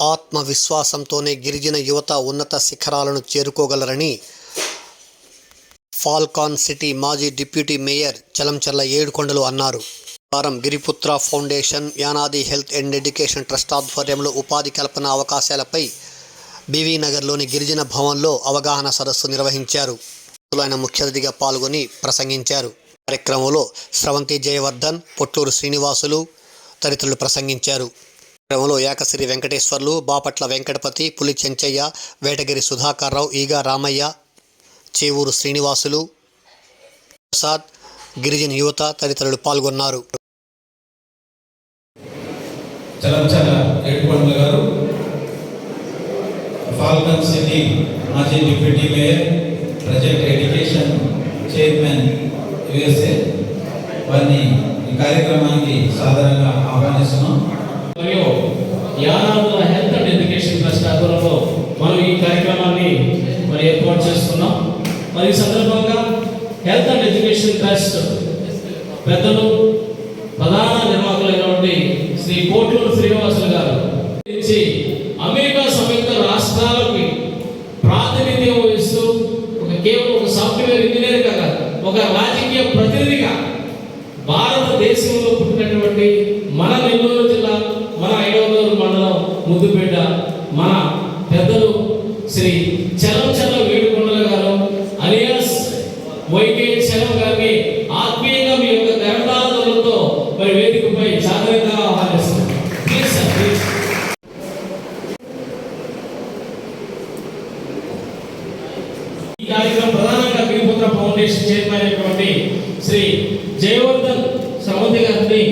ఆత్మవిశ్వాసంతోనే గిరిజన యువత ఉన్నత శిఖరాలను చేరుకోగలరని ఫాల్కాన్ సిటీ మాజీ డిప్యూటీ మేయర్ చలంచర్ల ఏడుకొండలు అన్నారు. వారం Giriputra foundation Yanadi health and education trust ఆధ్వర్యంలో ఉపాధి కల్పన అవకాశాలపై బీవీనగర్లోని గిరిజన భవన్లో అవగాహన సదస్సు నిర్వహించారు. ఆయన ముఖ్య అతిథిగా పాల్గొని ప్రసంగించారు. కార్యక్రమంలో స్రవంతి జయవర్ధన్ పొట్లూరు శ్రీనివాసులు తదితరులు ప్రసంగించారు. కార్యక్రమంలో యాకశ్రీ వెంకటేశ్వర్లు బాపట్ల వెంకటపతి పులి చెంచయ్య వేటగిరి సుధాకర్రావు ఈగా రామయ్య చేవూరు శ్రీనివాసులు ప్రసాద్ గిరిజన యువత తదితరులు పాల్గొన్నారు. ఫాల్కన్ సిటీ మాజీ deputy mayor present education chairman USA. వారిని ఈ కార్యక్రమానికి సాధారణంగా ఆహ్వానిస్తున్నాం. యానాదుల హెల్త్ అండ్ ఎడ్యుకేషన్ ట్రస్ట్ ఆధ్వర్యంలో మనం ఈ కార్యక్రమాన్ని మరి ఏర్పాటు చేస్తున్నాం. మరి ఈ సందర్భంగా హెల్త్ అండ్ ఎడ్యుకేషన్ ట్రస్ట్ పెద్దలు ప్రధాన నిర్వాహకులైనటువంటి శ్రీ కోట్లూరు శ్రీనివాసులు గారు అమెరికా సంయుక్త రాష్ట్రాలకి ప్రాతినిధ్యం వహిస్తూ ఒక కేవలం ఒక సాఫ్ట్వేర్ ఇంజనీర్ కదా ఒక రాజకీయ ప్రతినిధిగా భారతదేశంలో పుట్టినటువంటి మన నెల్లూరు జిల్లా మన ఐదవనూరు మండలం ముద్దుపేట మన పెద్దలు శ్రీ చలం చలం వేడుకొండల గారు అలియాస్ వైకే సెలవు గారిని ఆత్మీయంగా మీ యొక్క కరతాళతో మరి వేదికపై జాగ్రత్తగా ఆహ్వానిస్తున్నాం. ప్లీజ్ సార్ ప్లీజ్ ఈ కార్యక్రమం ప్రధానంగా గిరిపుత్ర ఫౌండేషన్ చైర్మన్ అయినటువంటి శ్రీ జయవర్ధన్ శ్రవంతి గారిని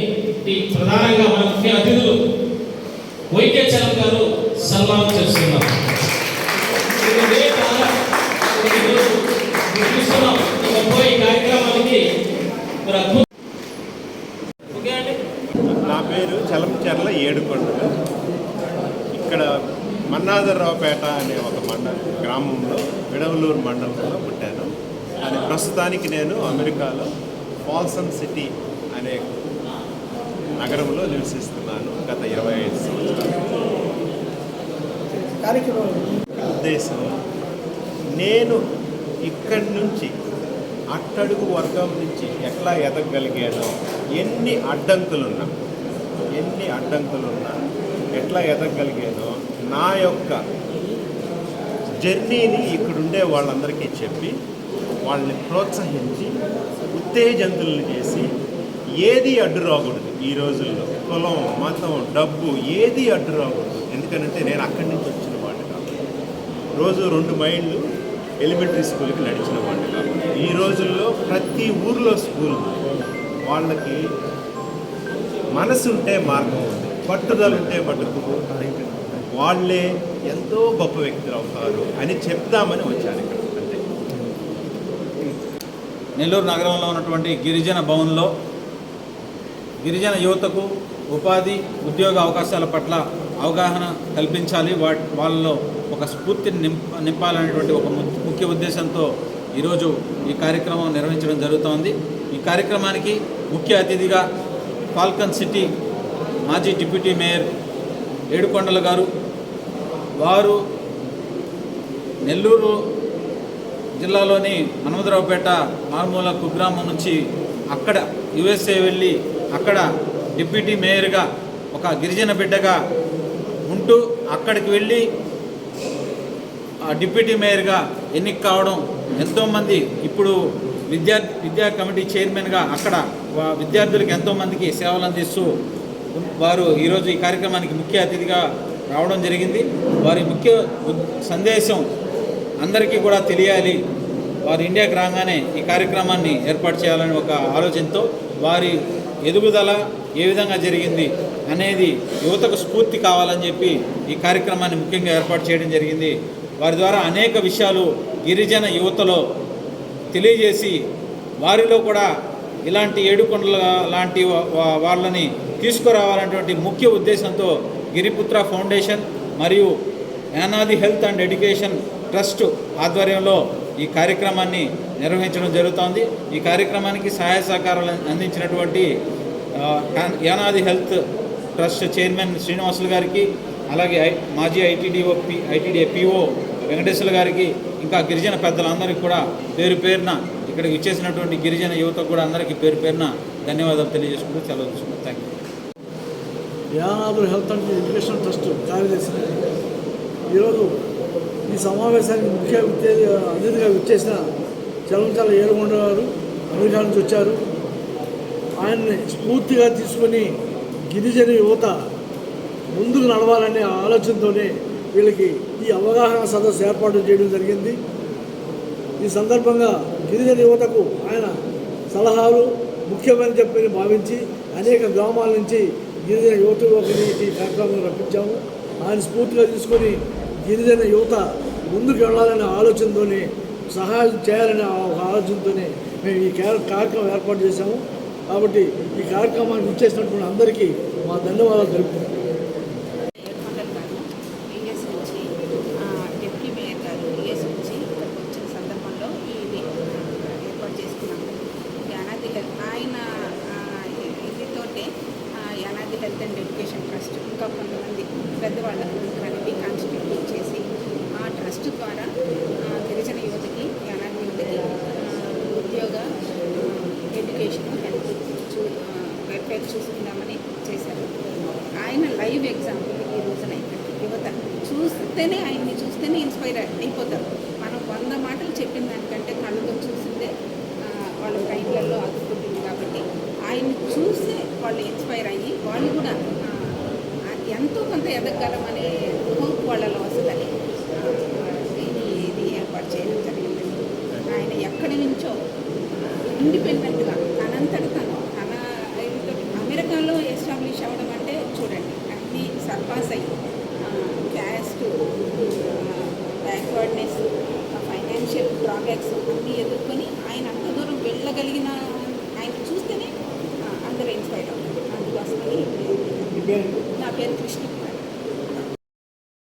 ప్రధానంగా మన ముఖ్య అతిథులు వైకే చలం గారు సన్మానం చేస్తున్నారు. నా పేరు చలంచెర్ల ఏడుకొండలు ఇక్కడ మన్నాదర్రావుపేట అనే ఒక మండల గ్రామంలో విడవలూరు మండలంలో పుట్టాను. కానీ ప్రస్తుతానికి నేను అమెరికాలో ఫాల్సన్ సిటీ అనే నగరంలో నివసిస్తున్నాను గత ఇరవై ఐదు సంవత్సరాలు. ఉద్దేశం నేను ఇక్కడి నుంచి అట్టడుగు వర్గం నుంచి ఎట్లా ఎదగగలిగానో ఎన్ని అడ్డంకులున్నా ఎన్ని అడ్డంకులున్నా ఎట్లా ఎదగగలిగానో నా యొక్క జర్నీని ఇక్కడుండే వాళ్ళందరికీ చెప్పి వాళ్ళని ప్రోత్సహించి ఉత్తేజంతులను చేసి ఏది అడ్డు రాకూడదు ఈ రోజుల్లో. కులం మతం డబ్బు ఏది అడ్డు రాకూడదు. ఎందుకంటే నేను అక్కడి నుంచి వచ్చిన వాడు కాబట్టి రోజు రెండు మైళ్ళు ఎలిమెంటరీ స్కూల్కి నడిచిన వాళ్ళు. కాబట్టి ఈ రోజుల్లో ప్రతి ఊర్లో స్కూల్ వాళ్ళకి మనసు ఉంటే మార్గం ఉంది. పట్టుదల ఉంటే పట్టుకు వాళ్ళే ఎంతో గొప్ప వ్యక్తులు అవుతారు అని చెప్దామని వచ్చాను ఇక్కడ. అంతే. నెల్లూరు నగరంలో ఉన్నటువంటి గిరిజన భవన్లో గిరిజన యువతకు ఉపాధి ఉద్యోగ అవకాశాల పట్ల అవగాహన కల్పించాలి. వా వాళ్ళలో ఒక స్ఫూర్తిని నింప నింపాలనేటువంటి ఒక ముఖ్య ఉద్దేశంతో ఈరోజు ఈ కార్యక్రమం నిర్వహించడం జరుగుతోంది. ఈ కార్యక్రమానికి ముఖ్య అతిథిగా ఫాల్కన్ సిటీ మాజీ డిప్యూటీ మేయర్ ఏడుకొండల గారు వారు నెల్లూరు జిల్లాలోని హనుమదరావుపేట మారుమూల కుగ్రామం నుంచి అక్కడ యుఎస్ఏ వెళ్ళి అక్కడ డిప్యూటీ మేయర్గా ఒక గిరిజన బిడ్డగా ఉంటూ అక్కడికి వెళ్ళి డిప్యూటీ మేయర్గా ఎన్నిక కావడం ఎంతోమంది ఇప్పుడు విద్యా విద్యా కమిటీ చైర్మన్గా అక్కడ వా- విద్యార్థులకు ఎంతోమందికి సేవలు అందిస్తూ వారు ఈరోజు ఈ కార్యక్రమానికి ముఖ్య అతిథిగా రావడం జరిగింది. వారి ముఖ్య సందేశం అందరికీ కూడా తెలియాలి. వారు ఇండియాకి రాగానే ఈ కార్యక్రమాన్ని ఏర్పాటు చేయాలని ఒక ఆలోచనతో వారి ఎదుగుదల ఏ విధంగా జరిగింది అనేది యువతకు స్ఫూర్తి కావాలని చెప్పి ఈ కార్యక్రమాన్ని ముఖ్యంగా ఏర్పాటు చేయడం జరిగింది. వారి ద్వారా అనేక విషయాలు గిరిజన యువతలో తెలియజేసి వారిలో కూడా ఇలాంటి ఏడుకొండల లాంటి వాళ్ళని తీసుకురావాలనేటువంటి ముఖ్య ఉద్దేశంతో గిరిపుత్ర ఫౌండేషన్ మరియు Yanadi health and education trust ఆధ్వర్యంలో ఈ కార్యక్రమాన్ని నిర్వహించడం జరుగుతోంది. ఈ కార్యక్రమానికి సహాయ సహకారాలు అందించినటువంటి Yanadi health trust chairman Srinivasulu గారికి అలాగే ఐ మాజీ ITDO P ITDA PO Venkateswara గారికి ఇంకా గిరిజన పెద్దలందరికీ కూడా పేరు పేరున ఇక్కడికి ఇచ్చేసినటువంటి గిరిజన యువత కూడా అందరికీ పేరు పేరున ధన్యవాదాలు తెలియజేసుకుంటూ సెలవు తీసుకుంటాం. థ్యాంక్ యూ యానాదుల హెల్త్ అండ్ ఎడ్యుకేషన్ ట్రస్ట్ కార్యదర్శి ఈరోజు ఈ సమావేశానికి ముఖ్య అతిథిగా విచ్చేసిన చలంచాల ఏడుకొండ గారు అమెరికా నుంచి వచ్చారు. ఆయన్ని స్ఫూర్తిగా తీసుకొని గిరిజన యువత ముందుకు నడవాలనే ఆలోచనతోనే వీళ్ళకి ఈ అవగాహన సదస్సు ఏర్పాటు చేయడం జరిగింది. ఈ సందర్భంగా గిరిజన యువతకు ఆయన సలహాలు ముఖ్యమని చెప్పి భావించి అనేక గ్రామాల నుంచి గిరిజన యువతలోకి ఈ కార్యక్రమం రప్పించాము. ఆయన స్ఫూర్తిగా తీసుకొని గిరిజన యువత ముందుకు వెళ్ళాలనే ఆలోచనతోనే సహాయం చేయాలనే ఒక ఆలోచనతోనే మేము ఈ కార్యక్రమం ఏర్పాటు చేశాము. కాబట్టి ఈ కార్యక్రమాన్ని ఇచ్చేసినటువంటి అందరికీ మా ధన్యవాదాలు తెలుపుతున్నాం ఏర్కొండలు గారు ఈఎస్ నుంచి ఆ, డిప్యూటీ మేయర్ గారు ఈఎస్ నుంచి ఇక్కడికి వచ్చిన సందర్భంలో ఇది ఆ, ఏర్పాటు చేసుకున్నాము యానాది హెల్త్ ఆయన ఆ, ఇదితోటే ఆ, యానాది హెల్త్ అండ్ ఎడ్యుకేషన్ ఇంకా కొంతమంది పెద్దవాళ్ళకు కలిపి కాన్స్టిట్యూట్ చేసి ఆ ట్రస్ట్ ద్వారా గిరిజన యువతకి అనాథ యువతకి ఉద్యోగ ఎడ్యుకేషన్ హెల్త్ చూ వెల్ఫేర్ చూసుకుందామని చేశారు. ఆయన లైవ్ ఎగ్జాంపుల్ ఈ రోజున యువత చూస్తేనే ఆయన్ని చూస్తేనే ఇన్స్పైర్ అయిపోతారు. మనం వంద మాటలు చెప్పిన దానికంటే కళ్ళతో చూసిందే ఆ, వాళ్ళ బ్రైన్లలో అతుక్కుంటుంది కాబట్టి ఆయన్ని చూస్తే వాళ్ళు ఇన్స్పైర్ అయ్యి వాళ్ళు కూడా ఆ, ఆ, ఎంతో కొంత ఎదగలమనే హోప్ వాళ్ళలో వస్తుందని ఆ, ఇది ఏర్పాటు చేయడం జరిగింది. ఆయన ఎక్కడి నుంచో ఇండిపెండెంట్గా తనంతట తను తన అమెరికాలో ఎస్టాబ్లిష్ అవ్వడం అంటే చూడండి అన్ని సర్పాస్ అయ్యి క్యాస్ట్ బ్యాక్వర్డ్నెస్ ఫైనాన్షియల్ డ్రాబ్యాక్స్ అన్నీ ఎదుర్కొని ఆయన అంత దూరం వెళ్ళగలిగిన ఆయన చూస్తేనే అందరూ ఇన్స్పైర్ అవుతారు. అందుకోసమని నా పేరు కృష్ణ.